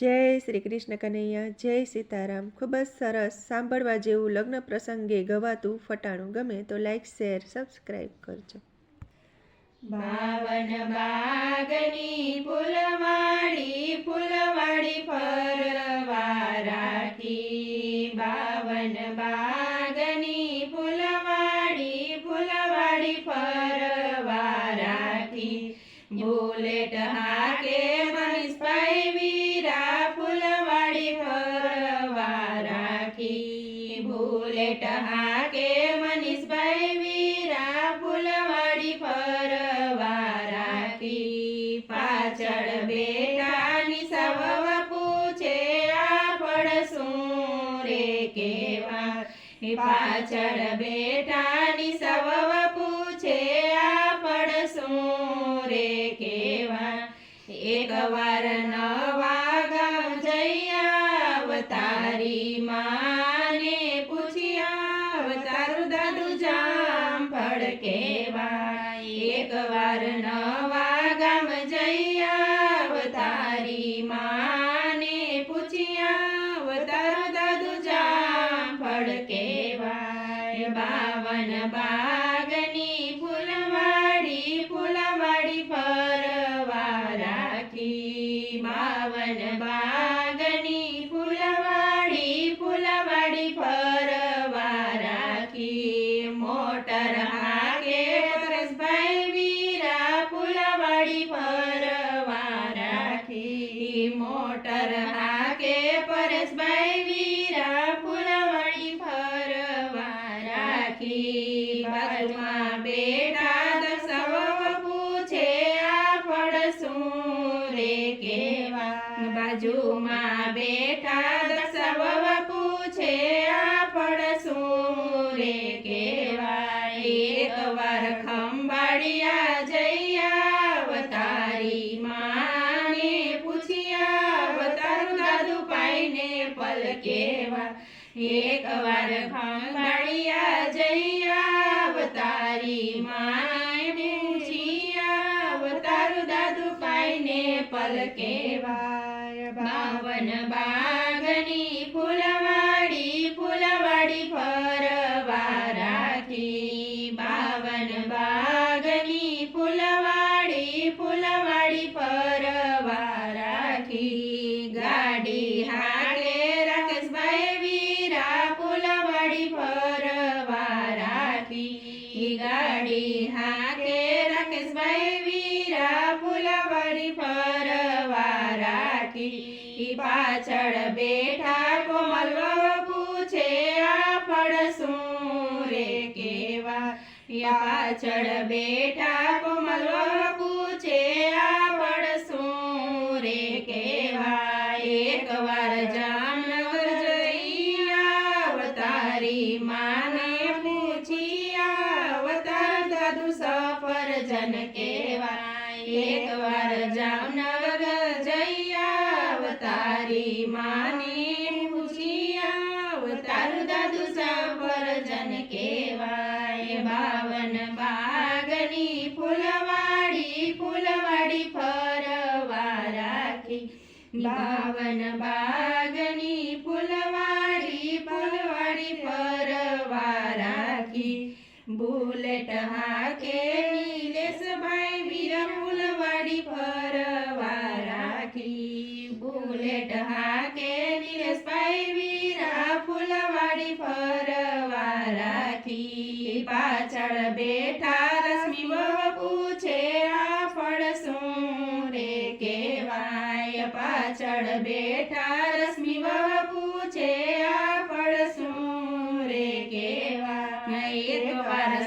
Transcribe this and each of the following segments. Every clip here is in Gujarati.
જય શ્રી કૃષ્ણ કનૈયા, જય સીતારામ. ખૂબ જ સરસ સાંભળવા જેવું લગ્ન પ્રસંગે ગવાતું ફટાણું ગમે તો લાઈક શેર સબસ્ક્રાઈબ કરજો. બાવન બાગની ફૂલવાડી ફૂલવાડી ફરવા રાખી બાવન બાગની ફૂલવાડી ફૂલવાડી ફરવા રાખી બુલેટ હાકે બુલેટ હાકે મનીષભાઈ વીરા ફૂલવાડી ફરવા રાખી. પાછળ બેટાની સવ પૂછે આપણ શું રે કેવા? પાછળ બેટાની સવ પૂછે આપણ શું રે કેવા? એક વાર નવા ગામ જઈ આવતારી માને ફળ કેવા એક વાર નવા ગામ જઈ અવતારી માને પૂછ્યા અવતાર દાદુ જામ ફળ બાવન બાગની ફૂલવાડી ફૂલવાડી ફરવા રાખી. બાવન બાગની ફૂલવાડી ફૂલવાડી ફરવા રાખી. મોટર પરેશભાઈ વીરા ફૂલવાડી ફરવા રાખી. બાજુમાં બેટા દસવ પૂછે આપણ શું રે કેવા? બાજુમાં બેઠા દસવ પૂછે આપણ શું રે કેવા? એક વાર કેવા? એક વાર ખંભાળિયા જૈયા અવતારી માને પૂછ્યા અવતાર દાદુ પાઈને પલ કેવાય? બાવન બાગની ફૂલવાડી ફૂલવાડી ફરવા રાખી બાવન બાગની ફૂલવાડી ફૂલવાડી ફરવા રાખી ગાડી હાકે પાછળ બેઠા કોમલ પૂછે આપણ શું રે કેવા? પાછળ બેઠા કોમલ પૂછે આપણ શું રે કેવા? એક વાર જામનગર જઈ અવતારી માને પૂછી અવતાર દાદુ સફરજન કેવા? એક વાર જામનગર તારું દાદુ સફરજન કેવાય બાવન બાગની ફૂલવાડી ફૂલવાડી ફરવા રાખી. બાવન બાગની ફૂલવાડી ફૂલવાડી ફરવા રાખી. બુલેટ હાકે નીલેશભાઈ વીર ફૂલવાડી ફરવા રાખી. બુલેટ હાકે ફરવા રાખી પાછળ બેઠા રશ્મિ પૂછે, આ ફળ શું રે કેવાય પાછળ બેઠા રશ્મિ પૂછે, આ ફળ શું રે કેવાય એક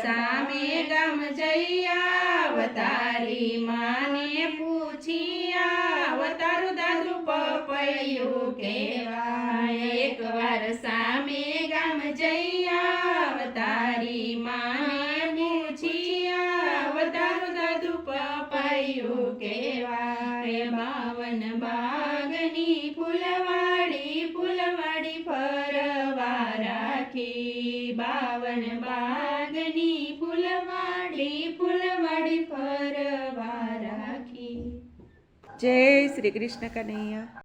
સામે ગામ જઈ અવતારી માને પૂછી તારું દાદુ પપૈયું કેવાય પપૈયું કેવાય બાવન બાગની ફૂલવાડી ફૂલવાડી ફરવા રાખી બાવન બાગની ફૂલવાડી ફૂલવાડી ફરવા રાખી જય શ્રી કૃષ્ણ કનૈયા.